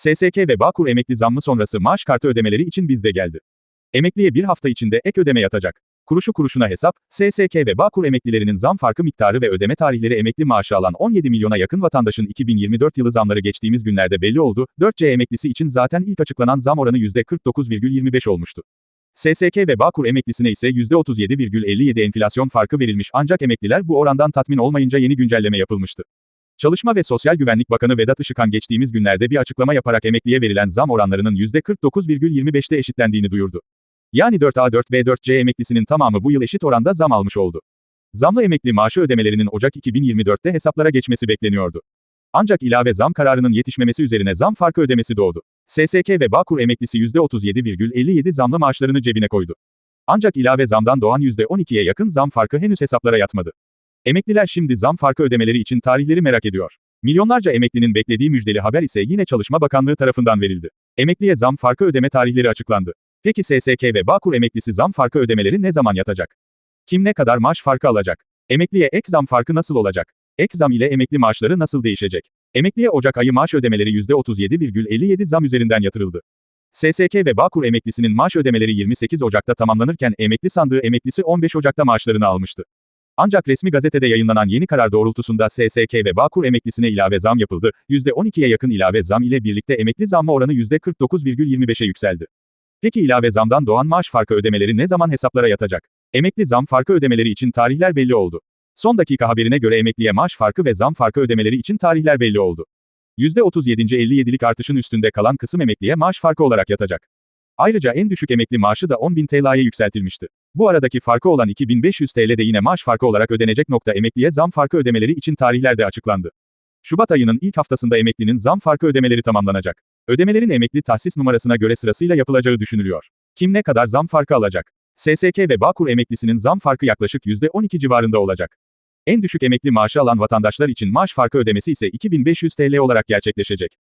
SSK ve Bağkur emekli zammı sonrası maaş kartı ödemeleri için bizde geldi. Emekliye bir hafta içinde ek ödeme yatacak. Kuruşu kuruşuna hesap, SSK ve Bağkur emeklilerinin zam farkı miktarı ve ödeme tarihleri emekli maaşı alan 17 milyona yakın vatandaşın 2024 yılı zamları geçtiğimiz günlerde belli oldu. 4C emeklisi için zaten ilk açıklanan zam oranı %49,25 olmuştu. SSK ve Bağkur emeklisine ise %37,57 enflasyon farkı verilmiş ancak emekliler bu orandan tatmin olmayınca yeni güncelleme yapılmıştı. Çalışma ve Sosyal Güvenlik Bakanı Vedat Işıkhan geçtiğimiz günlerde bir açıklama yaparak emekliye verilen zam oranlarının %49,25'te eşitlendiğini duyurdu. Yani 4A 4B 4C emeklisinin tamamı bu yıl eşit oranda zam almış oldu. Zamlı emekli maaşı ödemelerinin Ocak 2024'te hesaplara geçmesi bekleniyordu. Ancak ilave zam kararının yetişmemesi üzerine zam farkı ödemesi doğdu. SSK ve Bağkur emeklisi %37,57 zamlı maaşlarını cebine koydu. Ancak ilave zamdan doğan %12'ye yakın zam farkı henüz hesaplara yatmadı. Emekliler şimdi zam farkı ödemeleri için tarihleri merak ediyor. Milyonlarca emeklinin beklediği müjdeli haber ise yine Çalışma Bakanlığı tarafından verildi. Emekliye zam farkı ödeme tarihleri açıklandı. Peki SSK ve Bağkur emeklisi zam farkı ödemeleri ne zaman yatacak? Kim ne kadar maaş farkı alacak? Emekliye ek zam farkı nasıl olacak? Ek zam ile emekli maaşları nasıl değişecek? Emekliye Ocak ayı maaş ödemeleri %37,57 zam üzerinden yatırıldı. SSK ve Bağkur emeklisinin maaş ödemeleri 28 Ocak'ta tamamlanırken emekli sandığı emeklisi 15 Ocak'ta maaşlarını almıştı. Ancak resmi gazetede yayınlanan yeni karar doğrultusunda SSK ve Bağkur emeklisine ilave zam yapıldı. %12'ye yakın ilave zam ile birlikte emekli zammı oranı %49,25'e yükseldi. Peki ilave zamdan doğan maaş farkı ödemeleri ne zaman hesaplara yatacak? Emekli zam farkı ödemeleri için tarihler belli oldu. Son dakika haberine göre emekliye maaş farkı ve zam farkı ödemeleri için tarihler belli oldu. %37.57'lik artışın üstünde kalan kısım emekliye maaş farkı olarak yatacak. Ayrıca en düşük emekli maaşı da 10.000 TL'ye yükseltilmişti. Bu aradaki farkı olan 2500 TL de yine maaş farkı olarak ödenecek nokta emekliye zam farkı ödemeleri için tarihler de açıklandı. Şubat ayının ilk haftasında emeklinin zam farkı ödemeleri tamamlanacak. Ödemelerin emekli tahsis numarasına göre sırasıyla yapılacağı düşünülüyor. Kim ne kadar zam farkı alacak? SSK ve Bağkur emeklisinin zam farkı yaklaşık %12 civarında olacak. En düşük emekli maaşı alan vatandaşlar için maaş farkı ödemesi ise 2500 TL olarak gerçekleşecek.